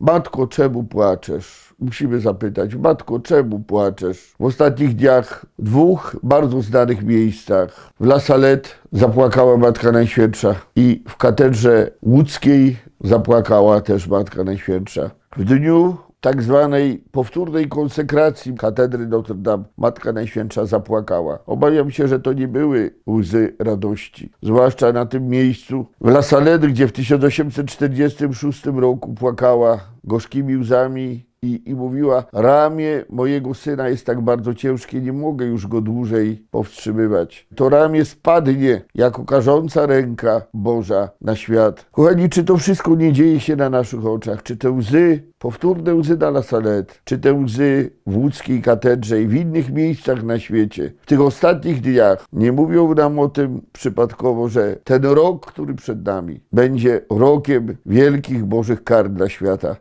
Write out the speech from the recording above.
Matko, czemu płaczesz? Musimy zapytać, matko, czemu płaczesz? W ostatnich dniach w dwóch bardzo znanych miejscach w La Salette zapłakała Matka Najświętsza i w katedrze łódzkiej zapłakała też Matka Najświętsza. W dniu tak zwanej powtórnej konsekracji katedry Notre Dame Matka Najświętsza zapłakała. Obawiam się, że to nie były łzy radości. Zwłaszcza na tym miejscu w La Salette, gdzie w 1846 roku płakała gorzkimi łzami i, i mówiła: Ramię mojego syna jest tak bardzo ciężkie, nie mogę już go dłużej powstrzymywać. To ramię spadnie jako karząca ręka Boża na świat. Kochani, czy to wszystko nie dzieje się na naszych oczach? Czy te łzy, powtórne łzy na La Salette, czy te łzy w łódzkiej katedrze i w innych miejscach na świecie, w tych ostatnich dniach nie mówią nam o tym przypadkowo, że ten rok, który przed nami, będzie rokiem wielkich Bożych kar dla świata.